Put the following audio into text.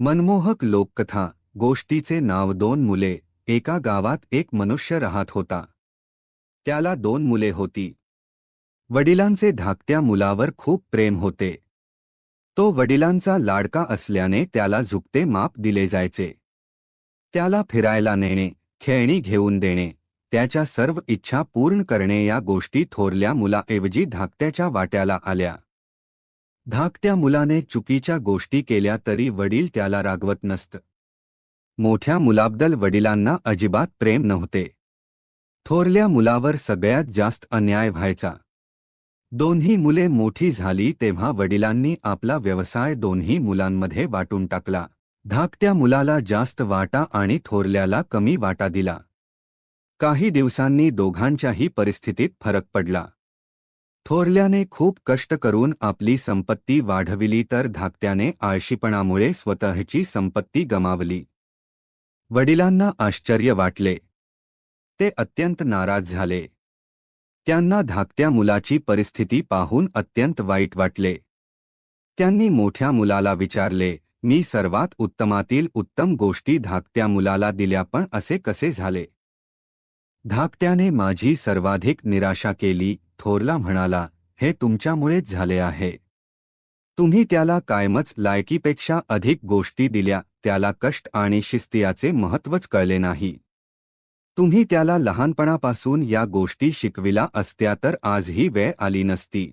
मनमोहक लोककथा गोष्टीचे नाव दोन मुले एका गावात एक मनुष्य राहत होता. त्याला दोन मुले होती. वडिलांचे धाकट्या मुलावर खूप प्रेम होते. तो वडिलांचा लाडका असल्याने त्याला झुकते माप दिले जायचे. त्याला फिरायला नेणे खेळणी घेऊन देणे त्याच्या सर्व इच्छा पूर्ण करणे या गोष्टी थोरल्या मुलाऐवजी धाकट्याच्या वाट्याला आल्या. धाकट्या मुलाने चुकीच्या गोष्टी केल्या तरी वडील त्याला रागवत नसत. मोठ्या मुलाबद्दल वडिलांना अजिबात प्रेम नव्हते. थोरल्या मुलावर सगळ्यात जास्त अन्याय व्हायचा. दोन्ही मुले मोठी झाली तेव्हा वडिलांनी आपला व्यवसाय दोन्ही मुलांमध्ये वाटून टाकला. धाकट्या मुलाला जास्त वाटा आणि थोरल्याला कमी वाटा दिला. काही दिवसांनी दोघांच्याही परिस्थितीत फरक पडला. थोरल्याने खूप कष्ट करून आपली संपत्ती वाढविली तर धाकट्याने आळशीपणामुळे स्वतःची संपत्ती गमावली. वडिलांना आश्चर्य वाटले. ते अत्यंत नाराज झाले. त्यांना धाकट्या मुलाची परिस्थिती पाहून अत्यंत वाईट वाटले. त्यांनी मोठ्या मुलाला विचारले मी सर्वात उत्तमातील उत्तम गोष्टी धाकट्या मुलाला दिल्या पण असे कसे झाले? धाकट्याने माझी सर्वाधिक निराशा केली थोरला म्हणाला हे तुमच्यामुळेच झाले आहे. तुम्ही त्याला कायमच लायकीपेक्षा अधिक गोष्टी दिल्या त्याला कष्ट आणि शिस्तियाचे महत्त्वच कळले नाही. तुम्ही त्याला लहानपणापासून या गोष्टी शिकविला असत्या तर आजही वेळ आली नसती.